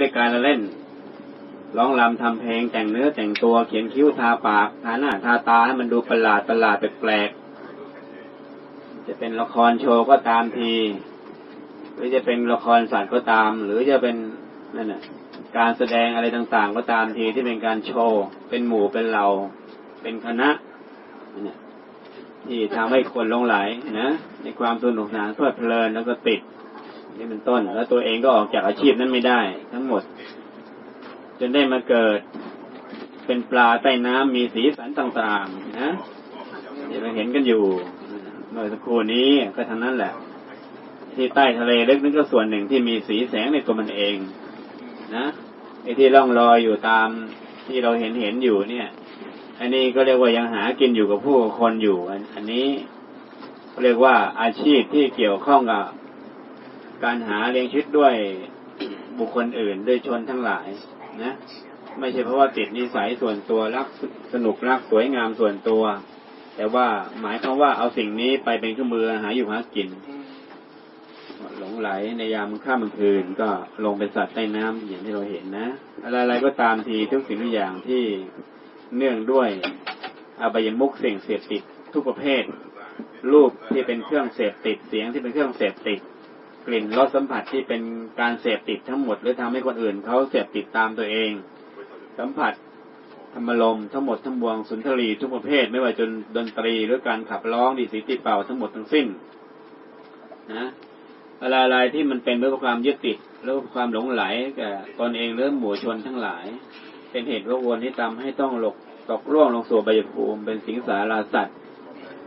ด้วยการละเล่น ร้องรำทำเพลงแต่งเนื้อแต่งตัวเขียนคิ้วทาปากทาหน้าทาตาให้มันดูประหลาดประหลาดแปลกๆจะเป็นละครโชว์ก็ตามที หรือจะเป็นละครสัตว์ก็ตาม หรือจะเป็นนั่นน่ะการแสดงอะไรต่างๆ ก็ตามทีที่เป็นการโชว์ เป็นหมู่เป็นเหล่า เป็นคณะนี่ที่ทำให้คนลงไหลนะในความสนุกสนานเพลิดเพลินแล้วก็ติด นี่เป็นต้น แล้วตัวเองก็ออกจากอาชีพนั้นไม่ได้ ทั้งหมด จนได้มาเกิด เป็นปลาใต้น้ำมีสีสันต่างๆนะที่เราเห็นกันอยู่เมื่อสักครู่นี้ก็ทั้งนั้นแหละ ที่ใต้ทะเลลึกนั่นก็ส่วนหนึ่งที่มีสีแสงในตัวมันเอง นะไอ้ที่ล่องลอยอยู่ตามที่เราเห็นเห็นอยู่เนี่ย อันนี้ก็เรียกว่ายังหากินอยู่กับผู้คนอยู่ อันนี้เรียกว่าอาชีพที่เกี่ยวข้องกับ การหาเลี้ยงชีวิตด้วยบุคคลอื่นด้วยชนทั้งหลาย นะ ไม่ใช่เพราะว่าติดนิสัยส่วนตัวรักสนุกรักสวยงามส่วนตัว แต่ว่าหมายความว่าเอาสิ่งนี้ไปเป็นเครื่องมือหาอยู่หากิน หลงไหลในยามค่ำคืนก็ลงเป็นสัตว์ใต้น้ำอย่างที่เราเห็นนะอะไรๆก็ตามทีทุกสิ่งทุกอย่างที่เนื่องด้วยอบายมุกสิ่งเสพติดทุกประเภทรูปที่เป็นเครื่องเสพติดเสียงที่เป็นเครื่องเสพติด กลิ่นรสสัมผัสที่เป็นการเสพติดทั้งหมด หรือทำให้คนอื่นเขาเสพติดตามตัวเอง สัมผัสธรรมลมทั้งหมดทั้งมวลสุนทรีทุกประเภท ไม่ว่าจนดนตรีหรือการขับร้องดีสีติเป่าทั้งหมดทั้งสิ้นนะอะไรๆที่มันเป็นด้วยความยึดติดแล้วความหลงไหลกับตนเองหรือหมู่ชนทั้งหลาย เป็นเหตุรบกวนที่ทำให้ต้องหลกตกร่วงลงสู่ใบภูมิเป็นสิงสาราสัตว์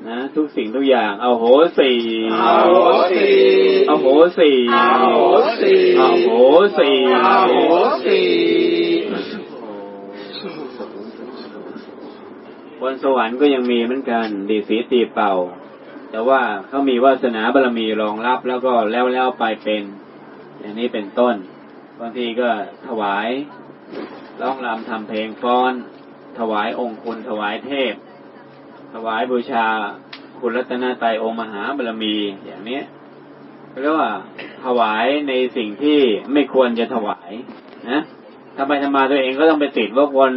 นะทุกสิ่งทุกอย่างเอาโหสีเอาโหสิเอาโหสีเอาโหสิเอาโหสีเอาโหสิบนสวรรค์ก็ยังมีเหมือนกัน ดีสีตีเป่า แต่ว่าเขามีวาสนาบารมีรองรับแล้วก็แล้วแล้วไปเป็น อย่างนี้เป็นต้นบางทีก็ถวายร้องรำทำเพลงฟ้อน ถวายองค์คุณถวายเทพ ถวายบูชาคุณรัตนตรัยองค์มหาบารมีอย่างนี้เรียกว่าถวายในสิ่งที่ไม่ควรจะถวายนะทำไมทำมาตัวเองก็ต้องไปติดว่าวน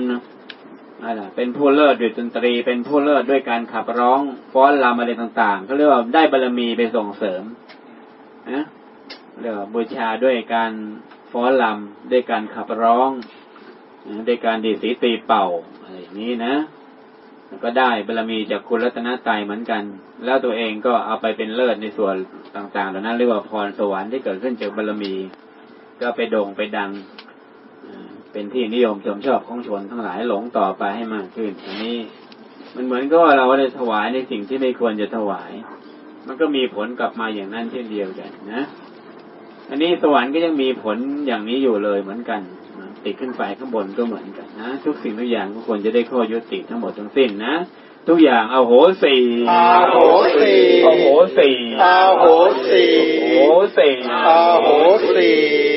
อะไรเป็นผู้เลิศด้วยดนตรี เป็นผู้เลิศด้วยการขับร้องฟ้อนรำอะไรต่างๆเขาเรียกว่าได้บารมีไปส่งเสริมนะเรียกว่าบูชาด้วยการฟ้อนรำด้วยการขับร้องด้วยการดีสีตีเป่าอะไรอย่างนี้นะ ก็ได้บารมีจากคุณรัตนตรัยเหมือนกัน แล้วตัวเองก็เอาไปเป็นเลิศในส่วนต่างๆเหล่านั้นเรียกว่าพรสวรรค์ที่เกิดขึ้นจากบารมี ก็ไปโด่งไปดังเป็นที่นิยมชมชอบของชนทั้งหลายหลงต่อไปให้มากขึ้นอันนี้ มันเหมือนกับว่าเราได้ถวายในสิ่งที่ไม่ควรจะถวาย มันก็มีผลกลับมาอย่างนั้นเช่นเดียวกันนะ อันนี้สวรรค์ก็ยังมีผลอย่างนี้อยู่เลยเหมือนกัน ติดขึ้นไปข้างบนก็เหมือนกันนะ ทุกสิ่งทุกอย่างก็ควรจะได้ข้อยุติทั้งหมดทั้งสิ้นนะ ทุกอย่างเอาโหสีเอาโหสิเอาโหสีเอาโหสิโหสีเอาโหสิโ